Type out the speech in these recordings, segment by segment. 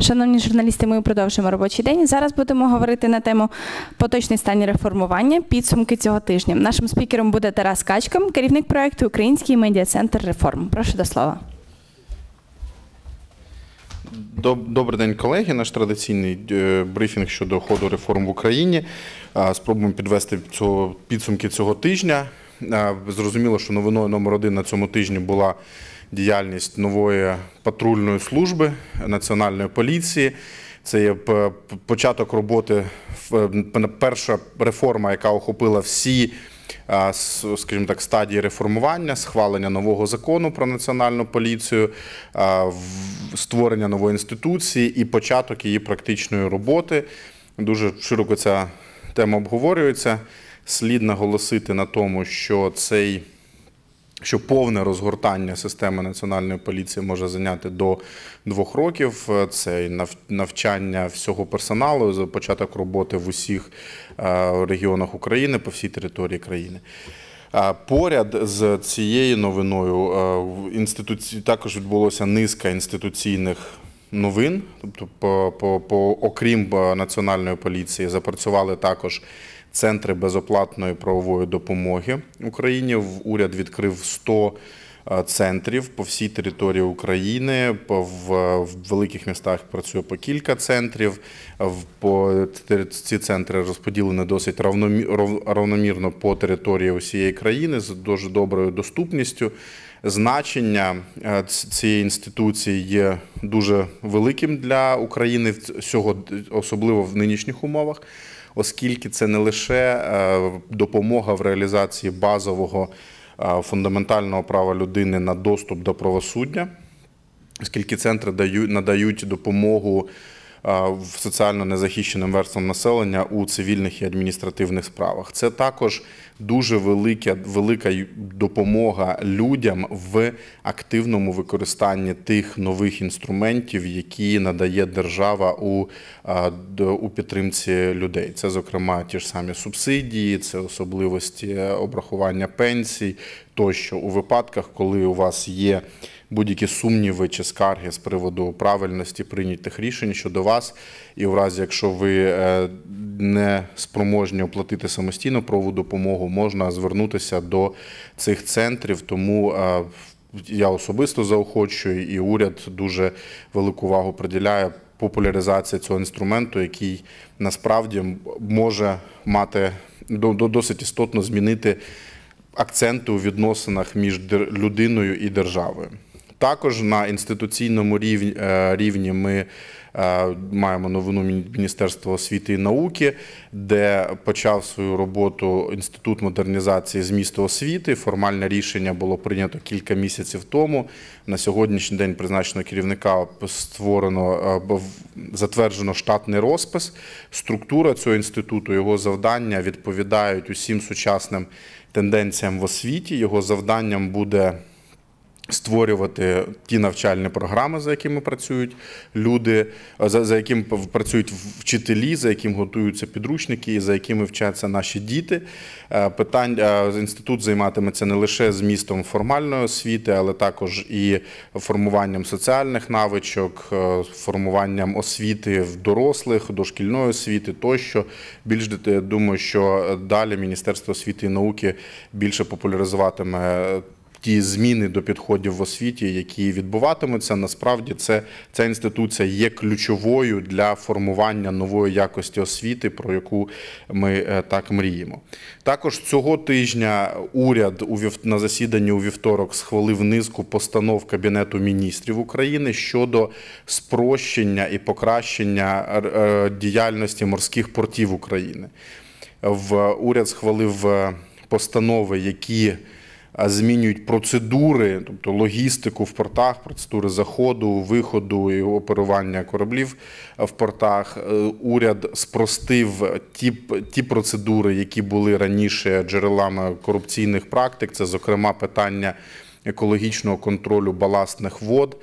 Шановні журналісти, ми продовжуємо робочий день. Зараз будемо говорити на тему поточний стан реформування, підсумки цього тижня. Нашим спікером буде Тарас Качка, керівник проекту Український медіа-центр реформ. Прошу до слова. Добрий день, колеги. Наш традиційний е, брифінг щодо ходу реформ в Україні. Спробуємо підвести підсумки цього тижня. Зрозуміло, що новиною номер один на цьому тижні була діяльність нової патрульної служби національної поліції. Це є початок роботи, перша реформа, яка охопила всі скажімо так, стадії реформування, схвалення нового закону про національну поліцію, створення нової інституції і початок її практичної роботи. Дуже широко ця тема обговорюється. Слід наголосити на тому, що цей що повне розгортання системи національної поліції може зайняти до двох років. Це навчання всього персоналу, за початок роботи в усіх е, регіонах України по всій території країни. А Поряд з цією новиною е, в інституці... також відбулося низка інституційних новин. Тобто, по, по, по, окрім е, національної поліції, запрацювали також центри безоплатної правової допомоги Україні. В- Уряд відкрив 100 е, центрів по всій території України. В, великих містах працює по кілька центрів. По ці центри розподілені досить равномі- равномірно по території усієї країни з дуже доброю доступністю. Значення е, цієї інституції є дуже великим для України особливо в нинішніх умовах, оскільки це не лише е, допомога в реалізації базового е, фундаментального права людини на доступ до правосуддя, оскільки центри дають надають допомогу в соціально незахищеним верствам населення у цивільних і адміністративних справах. Це також дуже велика, велика допомога людям в активному використанні тих нових інструментів, які надає держава у, у підтримці людей. Це, зокрема, ті ж самі субсидії, це особливості обрахування пенсій тощо у випадках, коли у вас є будь-які сумніви чи скарги з приводу правильності прийнятих рішень щодо вас, і в разі, якщо ви е, не спроможні оплатити самостійно правову допомогу, можна звернутися до цих центрів. Тому е, я особисто заохочую, і уряд дуже велику увагу приділяє популяризації цього інструменту, який насправді може мати до- до- досить істотно змінити акценти у відносинах між людиною і державою. Також на інституційному рівні, е, ми е, маємо новину Міністерства освіти і науки, де почав свою роботу Інститут модернізації змісту освіти. Формальне рішення було прийнято кілька місяців тому. На сьогоднішній день призначено керівника створено е, затверджено штатний розпис. Структура цього інституту, його завдання відповідають усім сучасним тенденціям в освіті. Його завданням буде створювати ті навчальні програми, за якими працюють люди, за, за якими працюють вчителі, за яким готуються підручники, і за якими вчаться наші діти. Е, Питань е, інститут займатиметься не лише змістом формальної освіти, але також і формуванням соціальних навичок, е, формуванням освіти в дорослих, дошкільної освіти тощо. Більш думаю, що далі Міністерство освіти і науки більше популяризуватиме ті зміни до підходів в освіті, які відбуватимуться, насправді це ця інституція є ключовою для формування нової якості освіти, про яку ми е, так мріємо. Також цього тижня уряд у на засіданні у вівторок схвалив низку постанов Кабінету міністрів України щодо спрощення і покращення е, діяльності морських портів України. В уряд схвалив е, постанови, які змінюють процедури, тобто логістику в портах, процедури заходу, виходу і оперування кораблів в портах. Е, Уряд спростив ті, ті процедури, які були раніше джерелами корупційних практик. Це, зокрема, питання. Екологічного контролю баластних вод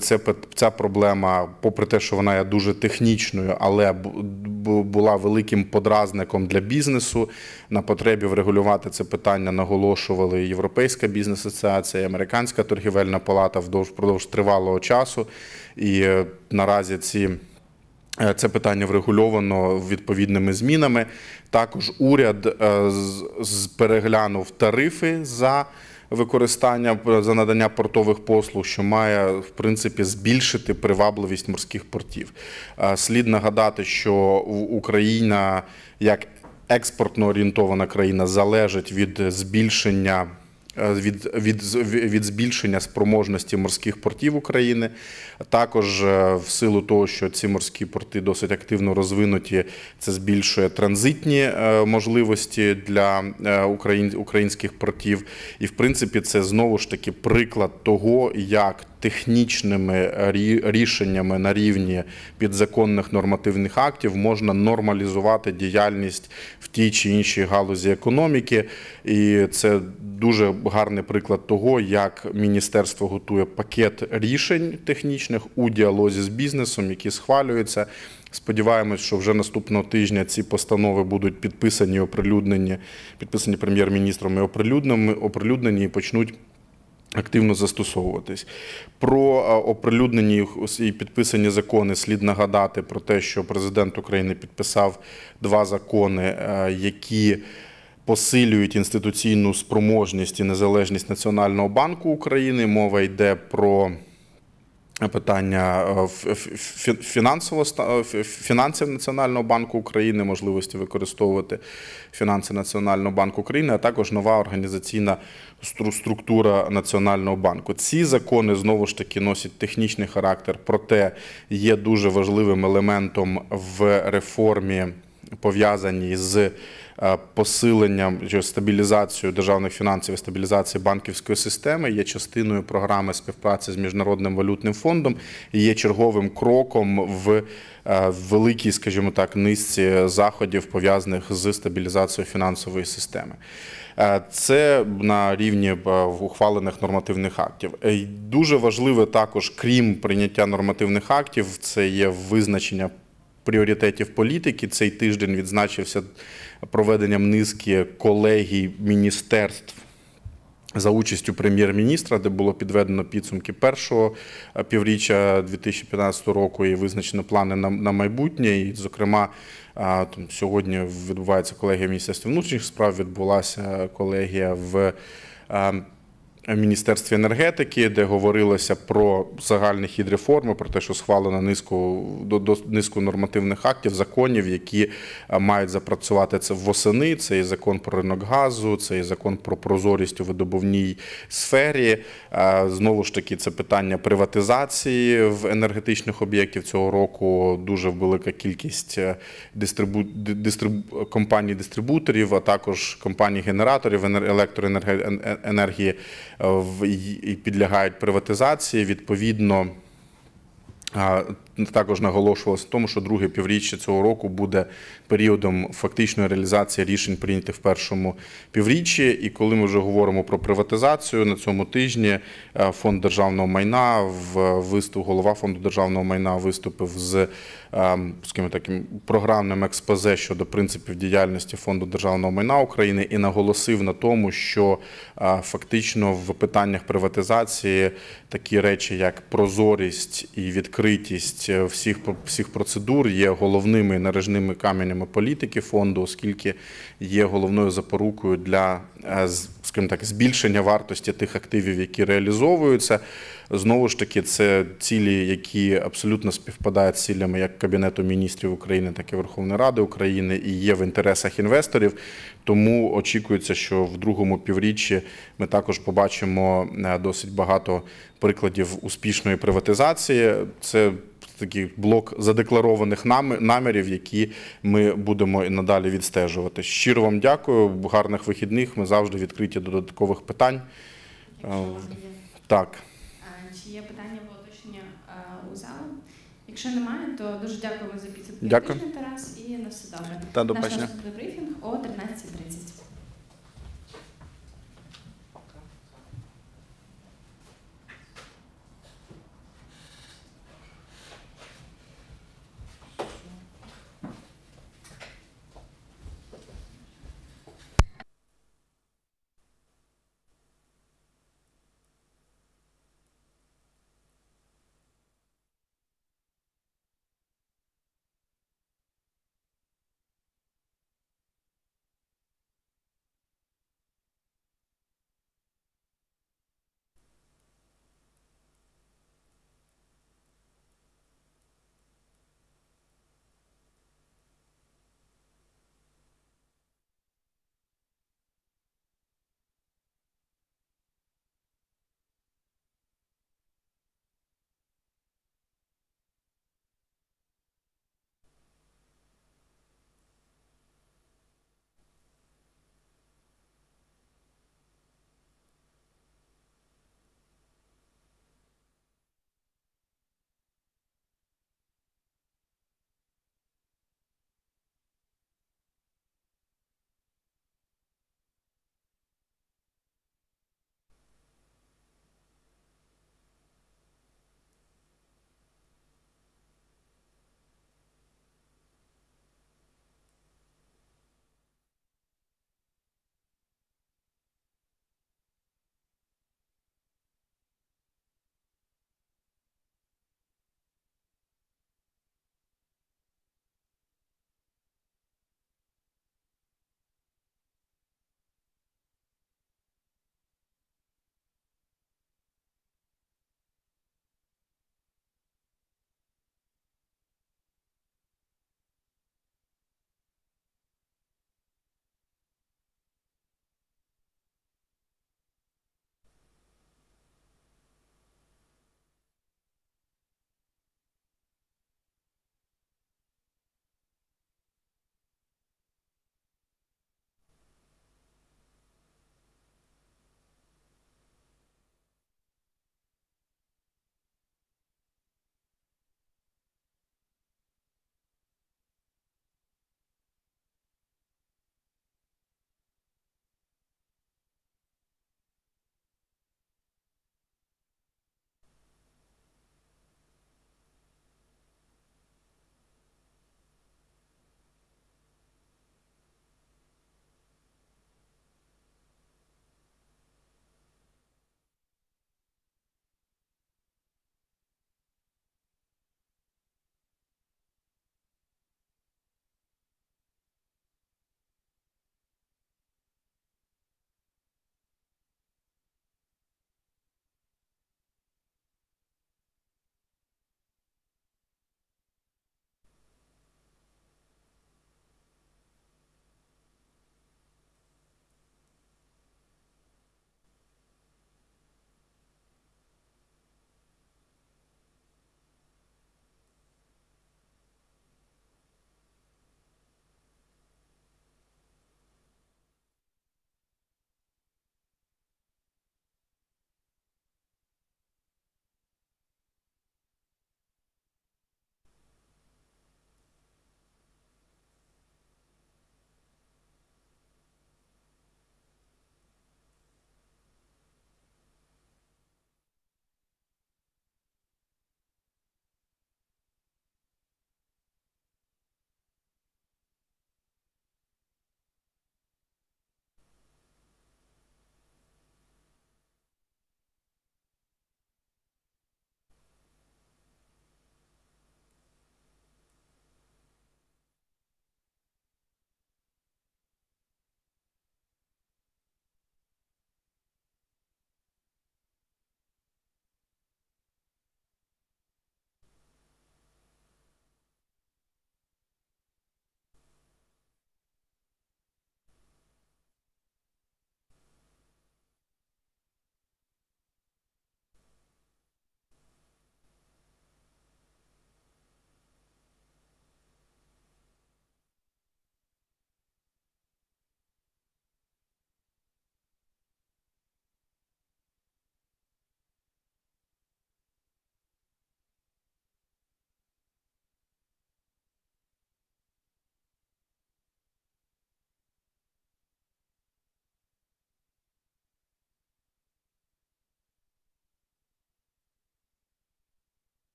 це, ця проблема, попри те, що вона є дуже технічною, але була великим подразником для бізнесу. На потребі врегулювати це питання наголошували Європейська бізнес-асоціація, Американська торгівельна палата впродовж тривалого часу. І е, наразі ці. Е, Це питання врегульовано відповідними змінами. Також уряд е, переглянув тарифи за використання за надання портових послуг, що має в принципі збільшити привабливість морських портів. Е, Слід нагадати, що Україна як експортно орієнтована країна залежить від збільшення е, від, від, від збільшення спроможності морських портів України. Також е, в силу того, що ці морські порти досить активно розвинуті, це збільшує транзитні е, можливості для е, українських портів. І в принципі, це знову ж таки приклад того, як технічними рішеннями на рівні підзаконних нормативних актів можна нормалізувати діяльність в тій чи іншій галузі економіки. І це дуже гарний приклад того, як міністерство готує пакет рішень технічних у діалозі з бізнесом, які схвалюються. Сподіваємось, що вже наступного тижня ці постанови будуть підписані, оприлюднені, підписані прем'єр-міністром і оприлюднені, і почнуть активно застосовуватись. Про оприлюднені і підписані закони слід нагадати про те, що президент України підписав два закони, е, які посилюють інституційну спроможність і незалежність Національного банку України. Мова йде про питання е, фінансово е, фінансів Національного банку України, можливості використовувати фінанси Національного банку України, а також нова організаційна стру- структура Національного банку. Ці закони знову ж таки носять технічний характер, проте є дуже важливим елементом в реформі, пов'язаній з е, посиленням чи стабілізацією державних фінансів і стабілізації банківської системи є частиною програми співпраці з міжнародним валютним фондом і є черговим кроком в е, великій, скажімо так, низці заходів пов'язаних з стабілізацією фінансової системи. Е, Це на рівні ухвалених нормативних актів. Дуже важливе також, крім прийняття нормативних актів, це є визначення пріоритетів політики. Цей тиждень відзначився проведенням низки колегій міністерств. За участю прем'єр-міністра, де було підведено підсумки першого е, півріччя 2015 року і визначено плани на, на майбутнє. І, зокрема, там, сьогодні відбувається колегія Міністерства внутрішніх справ, відбулася колегія в а, Міністерстві енергетики, де говорилося про загальний хід реформи, про те, що схвалено низку до, до низку нормативних актів, законів, які мають запрацювати це восени. Це і закон про ринок газу, це і закон про прозорість у видобувній сфері. Знову ж таки, це питання приватизації в енергетичних об'єктів цього року. Дуже велика кількість е, дистрибу... ди- дистрибу... компаній-дистрибуторів, а також компаній-генераторів енер- електроенергії е, підлягають приватизації. Відповідно, Також наголошувалося в тому, що друге півріччя цього року буде періодом фактичної реалізації рішень, прийнятих в першому півріччі. І коли ми вже говоримо про приватизацію на цьому тижні, е, фонд державного майна в виступ, голова фонду державного майна виступив з е, скажімо, таким програмним експозе щодо принципів діяльності фонду державного майна України і наголосив на тому, що е, фактично в питаннях приватизації такі речі, як прозорість і відкритість е, всіх всіх процедур, є головними наріжними каменями політики фонду, оскільки є головною запорукою для е, скажімо так, збільшення вартості тих активів, які реалізовуються. Знову ж таки, це цілі, які абсолютно співпадають з цілями як Кабінету міністрів України, так і Верховної Ради України, і є в інтересах інвесторів. Тому очікується, що в другому півріччі ми також побачимо е, досить багато прикладів успішної приватизації. Це такий блок задекларованих намірів, які ми будемо і надалі відстежувати. Щиро вам дякую. Гарних вихідних. Ми завжди відкриті до додаткових питань. Якщо у вас є. Так. Чи є питання або уточнення у залу? Якщо немає, то дуже дякуємо за підсумки Дякую. Тарас, і на все добре. Та до Наш бачення. наступний брифінг о 13.30.